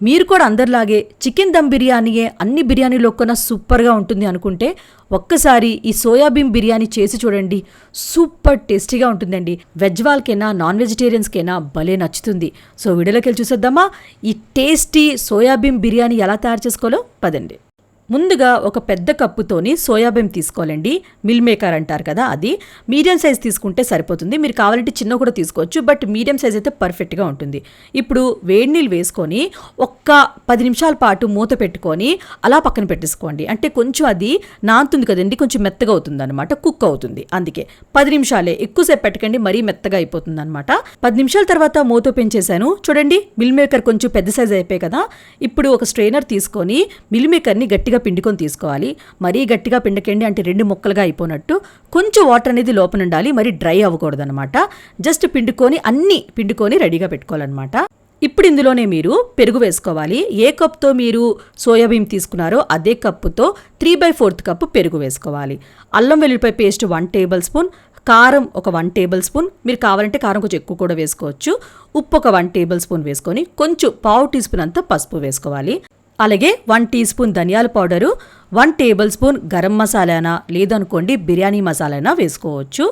మీరు కూడా అందరిలాగే చికెన్ దమ్ బిర్యానీయే అన్ని బిర్యానీలో కన్నా సూపర్గా ఉంటుంది అనుకుంటే ఒక్కసారి ఈ సోయాబీన్ బిర్యానీ చేసి చూడండి. సూపర్ టేస్టీగా ఉంటుందండి. వెజ్ వాళ్ళకైనా నాన్ వెజిటేరియన్స్కైనా భలే నచ్చుతుంది. సో వీడియోలోకి వెళ్ళి చూసేద్దామా? ఈ టేస్టీ సోయాబీన్ బిర్యానీ ఎలా తయారు చేసుకోవాలో? పదండి. ముందుగా ఒక పెద్ద కప్పుతోని సోయాబీన్ తీసుకోవాలండి. మిల్ మేకర్ అంటారు కదా అది. మీడియం సైజ్ తీసుకుంటే సరిపోతుంది. మీరు కావాలంటే చిన్న కూడా తీసుకోవచ్చు. బట్ మీడియం సైజ్ అయితే పర్ఫెక్ట్గా ఉంటుంది. ఇప్పుడు వేడి నీళ్ళు వేసుకొని ఒక్క పది నిమిషాల పాటు మూత పెట్టుకొని అలా పక్కన పెట్టేసుకోండి. అంటే కొంచెం అది నాంతుంది కదండి. కొంచెం మెత్తగా అవుతుంది అనమాట కుక్ అవుతుంది. అందుకే పది నిమిషాలే. ఎక్కువసేపు పెట్టకండి. మరీ మెత్తగా అయిపోతుంది అనమాట పది నిమిషాల తర్వాత మూత పెంచేశాను. చూడండి మిల్ మేకర్ కొంచెం పెద్ద సైజ్ అయిపోయాయి కదా. ఇప్పుడు ఒక స్ట్రైనర్ తీసుకొని మిల్ మేకర్ని గట్టిగా పిండుకొని తీసుకోవాలి. మరీ గట్టిగా పిండకండి అంటే రెండు ముక్కలుగా అయిపోయినట్టు కొంచెం వాటర్ అనేది లోపల ఉండాలి మరీ డ్రై అవ్వకూడదు అనమాట జస్ట్ పిండుకొని అన్నీ పిండుకొని రెడీగా పెట్టుకోవాలన్నమాట. ఇప్పుడు ఇందులోనే మీరు పెరుగు వేసుకోవాలి. ఏ కప్తో మీరు సోయాబీన్ తీసుకున్నారో అదే కప్పుతో త్రీ బై ఫోర్త్ కప్పు పెరుగు వేసుకోవాలి. అల్లం వెల్లుల్లిపాయ పేస్ట్ వన్ టేబుల్ స్పూన్ కారం ఒక వన్ టేబుల్ స్పూన్ మీరు కావాలంటే కారం కొంచెం ఎక్కువ కూడా వేసుకోవచ్చు. ఉప్పు ఒక వన్ టేబుల్ స్పూన్ వేసుకొని కొంచెం పావు టీ స్పూన్ అంతా పసుపు వేసుకోవాలి. అలాగే వన్ టీ స్పూన్ ధనియాల powder one table spoon garam మసాలానా లేదనుకోండి బిర్యానీ మసాలానా వేసుకోవచ్చు.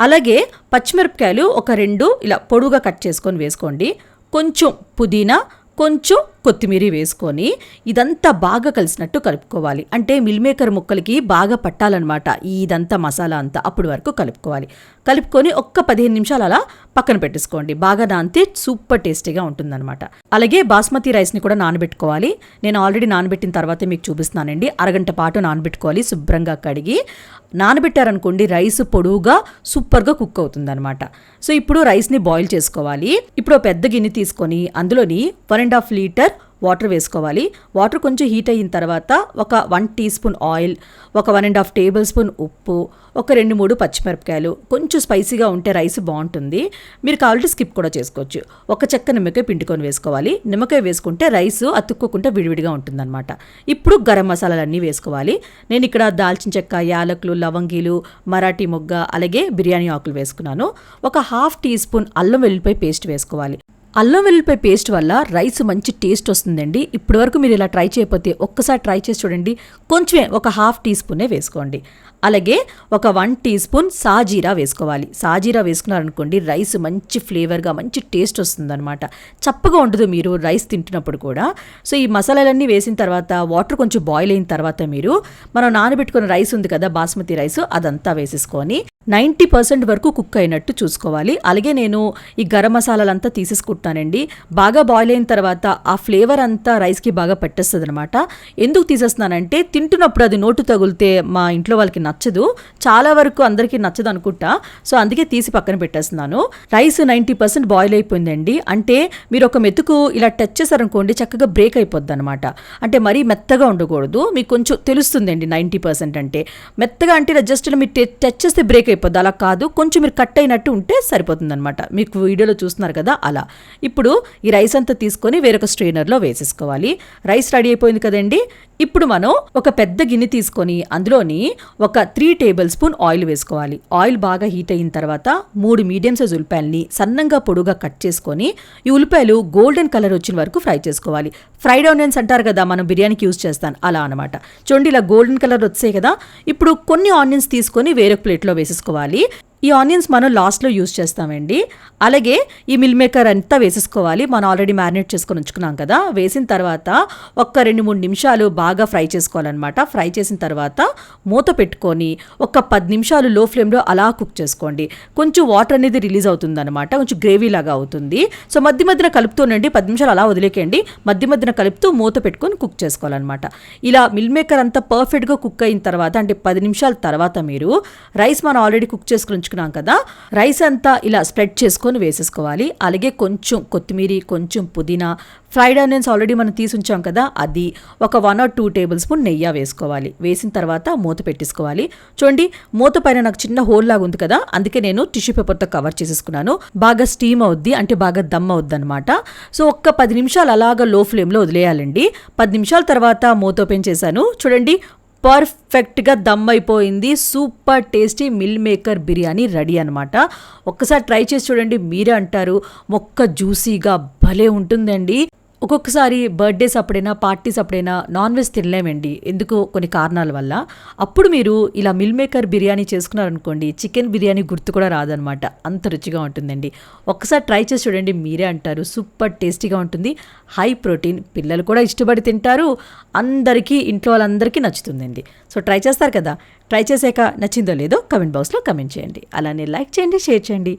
అలాగే పచ్చిమిరపకాయలు ఒక రెండు ఇలా పొడుగా కట్ చేసుకొని వేసుకోండి. కొంచెం పుదీనా కొంచెం కొత్తిమీర వేసుకొని ఇదంతా బాగా కలిసినట్టు కలుపుకోవాలి. అంటే మిల్ మేకర్ ముక్కలకి బాగా పట్టాలన్నమాట ఇదంతా మసాలా అంతా అప్పటి వరకు కలుపుకోవాలి. కలుపుకొని ఒక్క పదిహేను నిమిషాలు అలా పక్కన పెట్టేసుకోండి. బాగా నానితే సూపర్ టేస్టీగా ఉంటుందన్నమాట. అలాగే బాస్మతి రైస్ని కూడా నానబెట్టుకోవాలి. నేను ఆల్రెడీ నానబెట్టిన తర్వాత మీకు చూపిస్తున్నానండి. అరగంట పాటు నానబెట్టుకోవాలి. శుభ్రంగా కడిగి నానబెట్టారనుకోండి రైస్ పొడువుగా సూపర్గా కుక్ అవుతుందన్నమాట. సో ఇప్పుడు రైస్ని బాయిల్ చేసుకోవాలి. ఇప్పుడు పెద్ద గిన్నె తీసుకొని అందులోని one and half litre water వేసుకోవాలి. వాటర్ కొంచెం హీట్ అయిన తర్వాత ఒక వన్ టీ స్పూన్ ఆయిల్ ఒక one and half table spoon ఉప్పు ఒక రెండు మూడు పచ్చిమిరపకాయలు. కొంచెం స్పైసీగా ఉంటే రైస్ బాగుంటుంది. మీరు కావాలంటే స్కిప్ కూడా చేసుకోవచ్చు. ఒక చెక్క నిమ్మకాయ పిండుకొని వేసుకోవాలి. నిమ్మకాయ వేసుకుంటే రైస్ అతుక్కోకుండా విడివిడిగా ఉంటుందన్నమాట. ఇప్పుడు గరం మసాలాలన్నీ వేసుకోవాలి. నేను ఇక్కడ దాల్చిన చెక్క యాలకులు లవంగీలు మరాఠీ మొగ్గ అలాగే బిర్యానీ ఆకులు వేసుకున్నాను. ఒక హాఫ్ టీ స్పూన్ అల్లం వెల్లుల్లిపాయ పేస్ట్ వేసుకోవాలి. అల్లం వెల్లుల్లిపాయ పేస్ట్ వల్ల రైస్ మంచి టేస్ట్ వస్తుందండి. ఇప్పటి వరకు మీరు ఇలా ట్రై చేయకపోతే ఒక్కసారి ట్రై చేసి చూడండి. కొంచెమే ఒక హాఫ్ టీ స్పూనే వేసుకోండి. అలాగే ఒక వన్ టీ స్పూన్ సాజీరా వేసుకోవాలి. సాజీరా వేసుకున్నారనుకోండి రైస్ మంచి ఫ్లేవర్గా మంచి టేస్ట్ వస్తుందన్నమాట. చప్పగా ఉండదు మీరు రైస్ తింటున్నప్పుడు కూడా. సో ఈ మసాలాలన్నీ వేసిన తర్వాత వాటర్ కొంచెం బాయిల్ అయిన తర్వాత మీరు మనం నానబెట్టుకున్న రైస్ ఉంది కదా బాస్మతి రైస్ అదంతా వేసేసుకొని నైంటీ పర్సెంట్ వరకు కుక్ అయినట్టు చూసుకోవాలి. అలాగే నేను ఈ గరం మసాలాలంతా తీసేసుకుంటానండి బాగా బాయిల్ అయిన తర్వాత ఆ ఫ్లేవర్ అంతా రైస్కి బాగా పెట్టేస్తుంది అనమాట ఎందుకు తీసేస్తున్నానంటే తింటున్నప్పుడు అది నోటు తగిలితే మా ఇంట్లో వాళ్ళకి నచ్చదు. చాలా వరకు అందరికీ నచ్చదు అనుకుంటా. సో అందుకే తీసి పక్కన పెట్టేస్తున్నాను. రైస్ నైంటీ పర్సెంట్ బాయిల్ అయిపోయిందండి. అంటే మీరు ఒక మెతుకు ఇలా టచ్ చేశారనుకోండి చక్కగా బ్రేక్ అయిపోద్ది అనమాట అంటే మరీ మెత్తగా ఉండకూడదు. మీకు కొంచెం తెలుస్తుందండి నైంటీ పర్సెంట్ అంటే. మెత్తగా అంటే జస్ట్ మీరు టచ్ చేస్తే బ్రేక్ అయిపోద్ది. అలా కాదు. కొంచెం మీరు కట్ అయినట్టు ఉంటే సరిపోతుందన్నమాట. మీకు వీడియోలో చూస్తున్నారు కదా అలా. ఇప్పుడు ఈ రైస్ అంతా తీసుకొని వేరొక స్ట్రెయినర్లో వేసేసుకోవాలి. రైస్ రెడీ అయిపోయింది కదండి? ఇప్పుడు మనం ఒక పెద్ద గిన్నె తీసుకొని అందులోని ఒక త్రీ టేబుల్ స్పూన్ ఆయిల్ వేసుకోవాలి. ఆయిల్ బాగా హీట్ అయిన తర్వాత మూడు మీడియం సైజ్ ఉల్లిపాయలని సన్నంగా పొడుగా కట్ చేసుకొని ఈ ఉల్లిపాయలు గోల్డెన్ కలర్ వచ్చిన వరకు ఫ్రై చేసుకోవాలి. ఫ్రైడ్ ఆనియన్స్ అంటారు కదా మనం బిర్యానీకి యూజ్ చేస్తాను అలా అనమాట చూడండి ఇలా గోల్డెన్ కలర్ వచ్చాయి కదా. ఇప్పుడు కొన్ని ఆనియన్స్ తీసుకొని వేరొక ప్లేట్లో వేసేసుకోవాలి. ఈ ఆనియన్స్ మనం లాస్ట్లో యూజ్ చేస్తామండి. అలాగే ఈ మిల్ మేకర్ అంతా వేసేసుకోవాలి. మనం ఆల్రెడీ మ్యారినేట్ చేసుకొని ఉంచుకున్నాం కదా. వేసిన తర్వాత ఒక్క రెండు మూడు నిమిషాలు బాగా ఫ్రై చేసుకోవాలన్నమాట. ఫ్రై చేసిన తర్వాత మూత పెట్టుకొని ఒక పది నిమిషాలు లో ఫ్లేమ్లో అలా కుక్ చేసుకోండి. కొంచెం వాటర్ అనేది రిలీజ్ అవుతుందన్నమాట. కొంచెం గ్రేవీ లాగా అవుతుంది. సో మధ్య మధ్యన కలుపుతూనండి. పది నిమిషాలు అలా వదిలేకండి. మధ్య మధ్యన కలుపుతూ మూత పెట్టుకొని కుక్ చేసుకోవాలన్నమాట. ఇలా మిల్ మేకర్ అంతా పర్ఫెక్ట్గా కుక్ అయిన తర్వాత అంటే పది నిమిషాల తర్వాత మీరు రైస్ మనం ఆల్రెడీ కుక్ చేసుకుని ఉంచుకున్నాం కదా రైస్ అంతా ఇలా స్ప్రెడ్ చేసుకొని వేసేసుకోవాలి. అలాగే కొంచెం కొత్తిమీర కొంచెం పుదీనా ఫ్రైడ్ ఆనియన్స్ ఆల్రెడీ మనం తీసి ఉంచాం కదా అది ఒక one or two table spoon నెయ్యి వేసుకోవాలి. వేసిన తర్వాత మూత పెట్టేసుకోవాలి. చూడండి మూత పైన నాకు చిన్న హోల్ లాగా ఉంది కదా అందుకే నేను టిష్యూ పేపర్తో కవర్ చేసేసుకున్నాను. బాగా స్టీమ్ అవుద్ది అంటే బాగా దమ్ అవుద్ది అనమాట సో ఒక్క పది నిమిషాలు అలాగా లో ఫ్లేమ్లో వదిలేయాలండి. పది నిమిషాల తర్వాత మూత ఓపెన్ చేశాను. చూడండి పర్ఫెక్ట్గా దమ్ అయిపోయింది super tasty meal maker biryani ready అనమాట ఒక్కసారి ట్రై చేసి చూడండి మీరే అంటారు మొక్క జ్యూసీగా భలే ఉంటుందండి. ఒక్కొక్కసారి బర్త్డేస్ అప్పుడైనా పార్టీస్ అప్పుడైనా నాన్ వెజ్ తినలేమండి. ఎందుకో? కొన్ని కారణాల వల్ల. అప్పుడు మీరు ఇలా మిల్ మేకర్ బిర్యానీ చేసుకున్నారనుకోండి చికెన్ బిర్యానీ గుర్తు కూడా రాదనమాట. అంత రుచిగా ఉంటుందండి. ఒక్కసారి ట్రై చేసి చూడండి మీరే అంటారు. సూపర్ టేస్టీగా ఉంటుంది. హై ప్రోటీన్ పిల్లలు కూడా ఇష్టపడి తింటారు. అందరికీ ఇంట్లో వాళ్ళందరికీ నచ్చుతుందండి. సో ట్రై చేస్తారు కదా? ట్రై చేశాక నచ్చిందో లేదో కమెంట్ బాక్స్లో కమెంట్ చేయండి. అలానే లైక్ చేయండి షేర్ చేయండి.